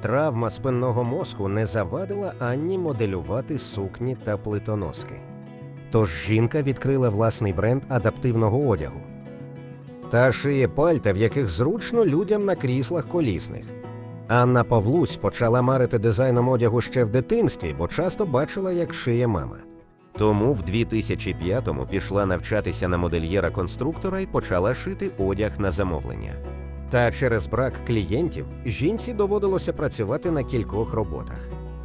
Травма спинного мозку не завадила Анні моделювати сукні та плитоноски. Тож жінка відкрила власний бренд адаптивного одягу та шиє пальта, в яких зручно людям на кріслах колісних. Анна Павлусь почала марити дизайном одягу ще в дитинстві, бо часто бачила, як шиє мама. Тому в 2005-му пішла навчатися на модельєра-конструктора і почала шити одяг на замовлення. Та через брак клієнтів жінці доводилося працювати на кількох роботах.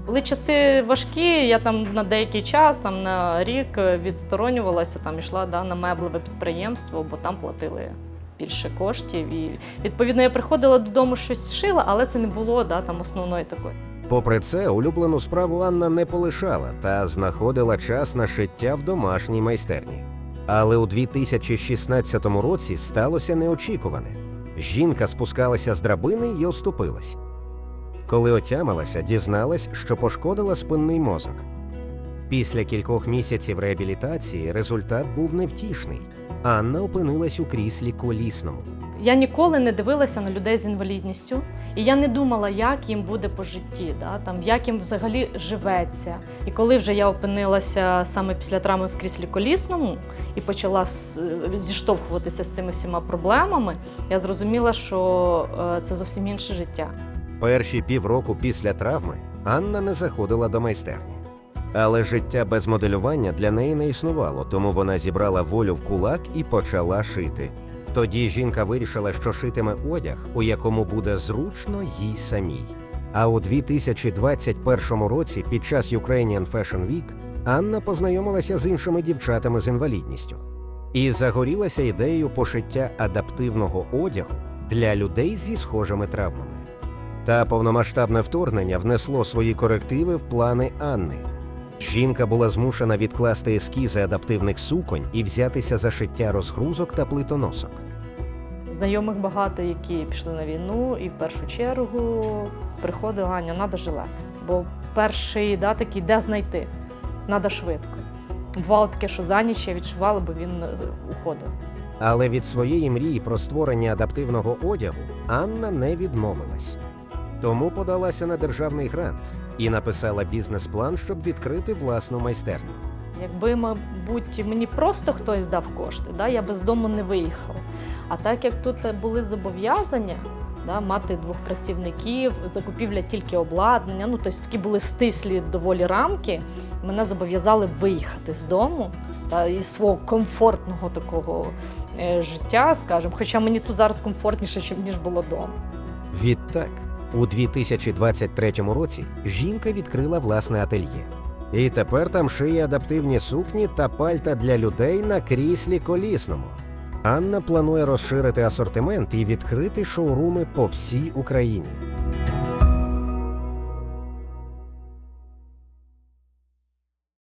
Були часи важкі, я там на деякий час, там на рік відсторонювалася, там йшла да, на меблеве підприємство, бо там платили більше коштів. І відповідно я приходила додому, щось шила, але це не було да, там основної такої. Попри це, улюблену справу Анна не полишала та знаходила час на шиття в домашній майстерні. Але у 2016 році сталося неочікуване. Жінка спускалася з драбини й оступилась. Коли отямилася, дізналась, що пошкодила спинний мозок. Після кількох місяців реабілітації результат був невтішний. Анна опинилась у кріслі колісному. Я ніколи не дивилася на людей з інвалідністю, і я не думала, як їм буде по житті, да, там, як їм взагалі живеться. І коли вже я опинилася саме після травми в кріслі колісному і почала зіштовхуватися з цими всіма проблемами, я зрозуміла, що е, це зовсім інше життя. Перші півроку після травми Анна не заходила до майстерні. Але життя без моделювання для неї не існувало, тому вона зібрала волю в кулак і почала шити. Тоді жінка вирішила, що шитиме одяг, у якому буде зручно їй самій. А у 2021 році, під час Ukrainian Fashion Week, Анна познайомилася з іншими дівчатами з інвалідністю і загорілася ідеєю пошиття адаптивного одягу для людей зі схожими травмами. Та повномасштабне вторгнення внесло свої корективи в плани Анни. Жінка була змушена відкласти ескізи адаптивних суконь і взятися за шиття розгрузок та плитоносок. Знайомих багато, які пішли на війну, і в першу чергу приходить Аня, треба жилет. Бо перший да, такий, де знайти? Треба швидко. Бувало таке, що за ніч я відшивала, бо він е, уходив. Але від своєї мрії про створення адаптивного одягу Анна не відмовилась. Тому подалася на державний грант і написала бізнес-план, щоб відкрити власну майстерню. Якби, мабуть, мені просто хтось дав кошти, да, я би з дому не виїхала. А так як тут були зобов'язання, да, мати двох працівників, закупівля тільки обладнання, ну тобто такі були стислі доволі рамки, мене зобов'язали виїхати з дому та, із свого комфортного такого е, життя, скажімо, хоча мені тут зараз комфортніше, ніж було вдома. Відтак, у 2023 році жінка відкрила власне ательє. І тепер там шиє адаптивні сукні та пальта для людей на кріслі колісному. Анна планує розширити асортимент і відкрити шоуруми по всій Україні.